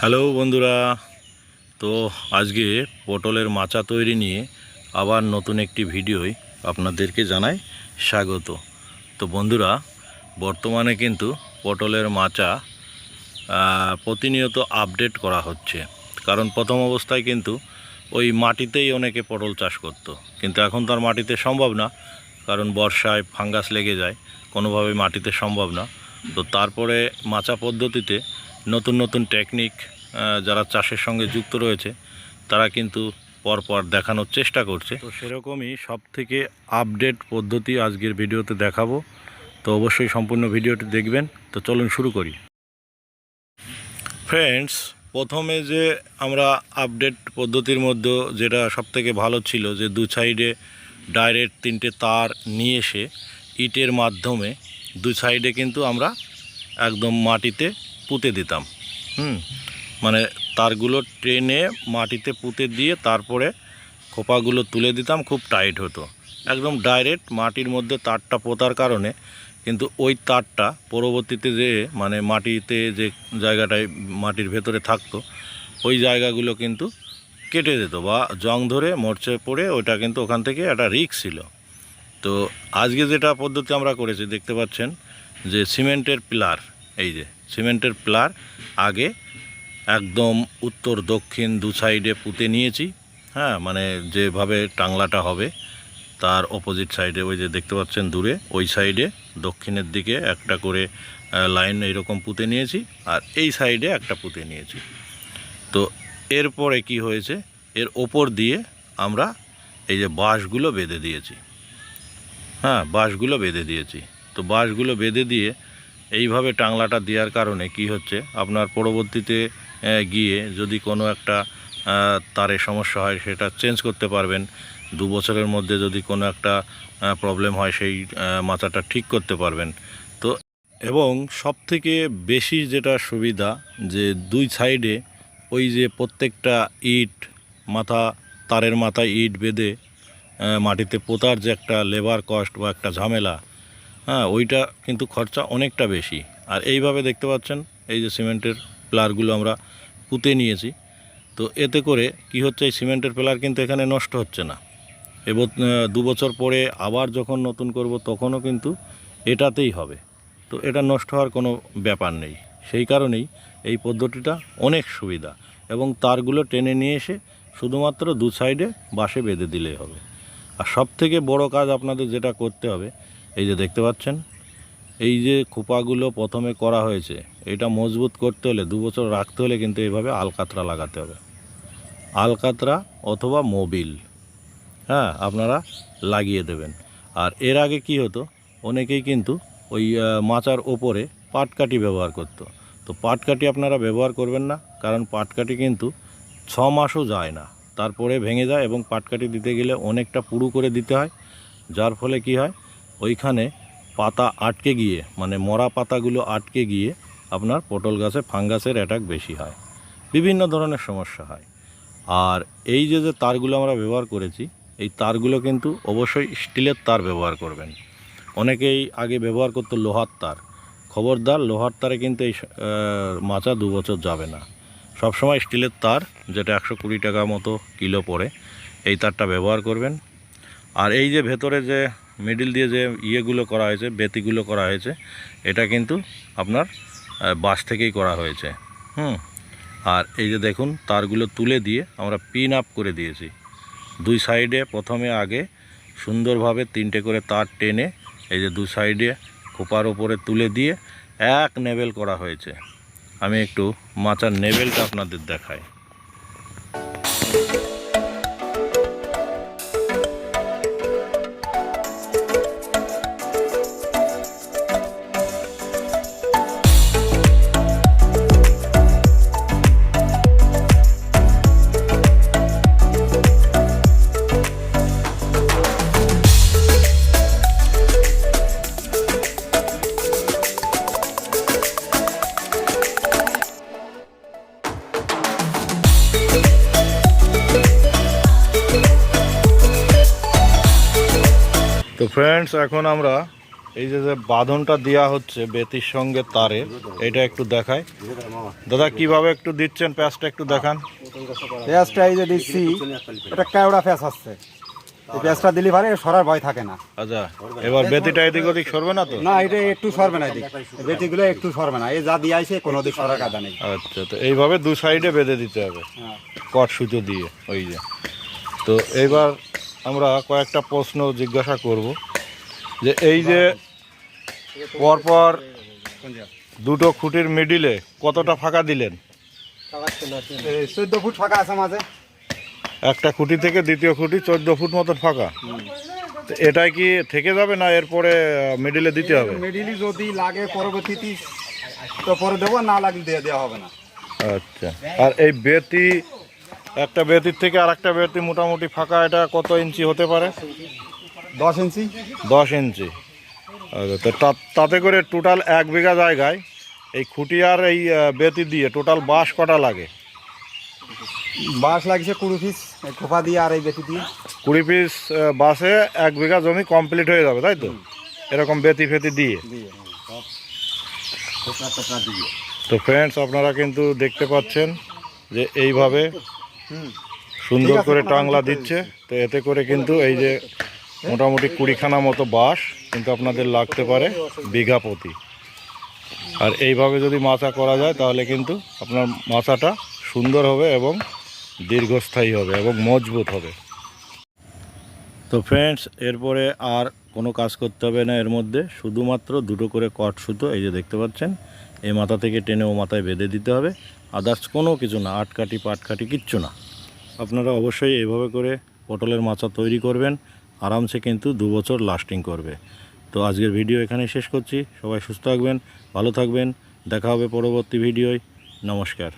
Hello বন্ধুরা, তো আজকে পটলের মাচা তৈরি নিয়ে আবার নতুন একটি ভিডিওয় আপনাদেরকে জানাই স্বাগত। তো বন্ধুরা, বর্তমানে কিন্তু পটলের মাচা প্রতিনিয়ত আপডেট করা হচ্ছে। কারণ প্রথম অবস্থায় কিন্তু ওই মাটিতেই অনেকে পটল চাষ করতো। কিন্তু এখন তার মাটিতে সম্ভব না, কারণ বর্ষায় ফাঙ্গাস লেগে যায় কোনোভাবে মাটিতে সম্ভব না। তো তারপরে মাচা পদ্ধতিতে নতুন নতুন টেকনিক যারা চাষের সঙ্গে যুক্ত রয়েছে, তারা কিন্তু পরপর দেখানোর চেষ্টা করছে। তো সেরকমই সব থেকে আপডেট পদ্ধতি আজকের ভিডিওতে দেখাবো। তো অবশ্যই সম্পূর্ণ ভিডিওটি দেখবেন। তো চলুন শুরু করি। ফ্রেন্ডস প্রথমে যে আমরা আপডেট পদ্ধতির মধ্যে যেটা সবথেকে ভালো ছিল, যে দু সাইডে ডাইরেক্ট তিনটে তার নিয়ে এসে, ইটের মাধ্যমে দু সাইডে কিন্তু আমরা একদম মাটিতে পুঁতে দিতাম। হুম। মানে তারগুলো ট্রেনে মাটিতে পুঁতে দিয়ে তারপরে খোপাগুলো তুলে দিতাম খুব টাইট হতো। একদম ডাইরেক্ট মাটির মধ্যে তারটা পোতার কারণে কিন্তু ওই তারটা পরবর্তীতে যে মানে মাটিতে যে জায়গাটায় মাটির ভেতরে থাকতো ওই জায়গাগুলো কিন্তু কেটে যেত বা জং ধরে মরচে পড়ে ওটা কিন্তু ওখান থেকে একটা রিক্স ছিল। তো আজকে যেটা পদ্ধতি আমরা করেছি দেখতে পাচ্ছেন যে সিমেন্টের পিলার এই যে সিমেন্টের প্লার আগে একদম উত্তর, দক্ষিণ দু সাইডে পুঁতে নিয়েছি। হ্যাঁ মানে যেভাবে টাংলাটা হবে, তার অপোজিট সাইডে ওই যে দেখতে পাচ্ছেন দূরে, ওই সাইডে দক্ষিণের দিকে একটা করে লাইন এইরকম পুঁতে নিয়েছি আর এই সাইডে একটা পুঁতে নিয়েছি। তো এরপরে কি হয়েছে? এর ওপর দিয়ে আমরা এই যে বাঁশগুলো বেঁধে দিয়েছি। হ্যাঁ বাঁশগুলো বেঁধে দিয়েছি। তো বাঁশগুলো বেঁধে দিয়ে এইভাবে টাংলাটা দেওয়ার কারণে কি হচ্ছে? আপনার পরবর্তীতে গিয়ে যদি কোনো একটা তারে সমস্যা হয়, সেটা চেঞ্জ করতে পারবেন। দু বছরের মধ্যে যদি কোনো একটা প্রবলেম হয়, সেই মাথাটা ঠিক করতে পারবেন। তো, এবং সবথেকে বেশি যেটা সুবিধা, যে দুই সাইডে ওই যে প্রত্যেকটা ইট, মাথা, তারের মাথায় ইট বেঁধে মাটিতে পোতার যে একটা লেবার কস্ট বা একটা ঝামেলা হ্যাঁ ওইটা কিন্তু খরচা অনেকটা বেশি। আর এইভাবে দেখতে পাচ্ছেন, এই যে সিমেন্টের প্লারগুলো আমরা পুঁতে নিয়েছি। তো এতে করে কি হচ্ছে, এই সিমেন্টের প্লার কিন্তু এখানে নষ্ট হচ্ছে না। এবার দু বছর পরে আবার যখন নতুন করব, তখনও কিন্তু এটাতেই হবে। তো এটা নষ্ট হওয়ার কোনো ব্যাপার নেই। সেই কারণেই এই পদ্ধতিটা অনেক সুবিধা এবং তারগুলো টেনে নিয়ে এসে শুধুমাত্র দু সাইডে বাসে বেঁধে দিলেই হবে। আর সব থেকে বড় কাজ আপনাদের যেটা করতে হবে এই যে দেখতে পাচ্ছেন, এই যে খোপাগুলো প্রথমে করা হয়েছে, এটা মজবুত করতে হলে, দু বছর রাখতে হলে কিন্তু এইভাবে আলকাতরা লাগাতে হবে। আলকাতরা অথবা মোবিল হ্যাঁ আপনারা লাগিয়ে দেবেন। আর এর আগে কি হতো, অনেকেই কিন্তু ওই মাচার ওপরে পাটকাঠি ব্যবহার করতো। তো পাটকাঠি আপনারা ব্যবহার করবেন না, কারণ পাটকাঠি কিন্তু ছ মাসও যায় না। তারপরে ভেঙে যায় এবং পাটকাঠি দিতে গেলে অনেকটা পুরু করে দিতে হয়, যার ফলে কি হয় ওইখানে পাতা আটকে গিয়ে মানে মরা পাতাগুলো আটকে গিয়ে আপনার পটল গাছে ফাঙ্গাসের অ্যাটাক বেশি হয়। বিভিন্ন ধরনের সমস্যা হয়। আর এই যে যে তারগুলো আমরা ব্যবহার করেছি, এই তারগুলো কিন্তু অবশ্যই স্টিলের তার ব্যবহার করবেন। অনেকেই আগে ব্যবহার করতো লোহার তার। খবরদার, লোহার তারে কিন্তু এই মাচা দু বছর যাবে না। সবসময় স্টিলের তার, যেটা একশো কুড়ি টাকা মতো কিলো পড়ে, এই তারটা ব্যবহার করবেন। আর এই যে ভেতরে যে মিডিল দিয়ে যে ইয়েগুলো করা হয়েছে, বেতিগুলো করা হয়েছে, এটা কিন্তু আপনার বাস থেকেই করা হয়েছে। হুম? আর এই যে দেখুন, তারগুলো তুলে দিয়ে আমরা পিন আপ করে দিয়েছি। দুই সাইডে প্রথমে আগে সুন্দরভাবে তিনটে করে তার টেনে এই যে দু সাইডে খোপার ওপরে তুলে দিয়ে এক নেবেল করা হয়েছে। আমি একটু মাচার নেবেলটা আপনাদের দেখাই। তো ফ্রেন্ডস এখন আমরা এই যে যে বাঁধনটা দেওয়া হচ্ছে বেতির সঙ্গে তারে এটা একটু দেখায় দাদা কীভাবে একটু দিচ্ছেন প্যাঁচটা একটু দেখান। প্যাঁচটা এই যে দিচ্ছি এটা কেওড়া প্যাঁচ আসছে। পেঁয়াজটা দিলে পারে সরার ভয় থাকে না। আচ্ছা এবার বেতিটা এদিক ওদিক সরবে না তো? না এটা একটু সরবে না এদিক। বেটিগুলো একটু সরবে না। এই যা দিয়ে কোনো দিক সরার কাদা নেই। আচ্ছা তো এইভাবে দু সাইডে বেঁধে দিতে হবে। হ্যাঁ। কট সুতো দিয়ে ওই যে। তো এইবার আমরা কয়েকটা প্রশ্ন জিজ্ঞাসা করব যে এই যে পরপর দুটো খুঁটির মিডিলে কতটা ফাঁকা দিলেন? চোদ্দ ফুট ফাঁকা আছে মাঝে। একটা খুঁটি থেকে দ্বিতীয় খুঁটি চোদ্দ ফুট মতন ফাঁকা। তো এটাই কি থেকে যাবে না এরপরে মিডিলে দিতে হবে? মিডিলি যদি লাগে পরবর্তীতে তো পরে দেবো না লাগলে দিয়ে দেওয়া হবে না। আচ্ছা। আর এই বেতি একটা বেতির থেকে আর একটা বেতি মোটামুটি ফাঁকা এটা কত ইঞ্চি হতে পারে? দশ ইঞ্চি। দশ ইঞ্চি। আচ্ছা তো তাতে করে টোটাল এক বিঘা জায়গায় এই খুঁটি আর এই বেতি দিয়ে টোটাল বাঁশ কটা লাগে? বাঁশ লাগছে কুড়ি পিস খোপা দিয়ে আর এই বেতি দিয়ে। কুড়ি পিস বাঁশে এক বিঘা জমি কমপ্লিট হয়ে যাবে তাই তো? এরকম বেতি ফেতি দিয়ে। তো ফ্রেন্ডস আপনারা কিন্তু দেখতে পাচ্ছেন যে এইভাবে সুন্দর করে টাংলা দিচ্ছে। তো এতে করে কিন্তু এই যে মোটামুটি কুড়িখানা মতো বাঁশ কিন্তু আপনাদের লাগতে পারে বিঘা প্রতি। আর এইভাবে যদি মাচা করা যায় তাহলে কিন্তু আপনার মাচাটা সুন্দর হবে এবং দীর্ঘস্থায়ী হবে এবং মজবুত হবে। তো ফ্রেন্ডস এরপরে আর কোনো কাজ করতে হবে না এর মধ্যে। শুধুমাত্র দুটো করে কট সুতো এই যে দেখতে পাচ্ছেন এই মাথা থেকে টেনে ও মাথায় বেঁধে দিতে হবে। আদার্স কোনো কিছু না আটকাটি পাটকাটি কিচ্ছু না। আপনারা অবশ্যই এভাবে করে পটলের মাচা তৈরি করবেন, আরামসে কিন্তু দু বছর লাস্টিং করবে। তো আজকের ভিডিও এখানে শেষ করছি। সবাই সুস্থ থাকবেন, ভালো থাকবেন। দেখা হবে পরবর্তী ভিডিওয়। নমস্কার।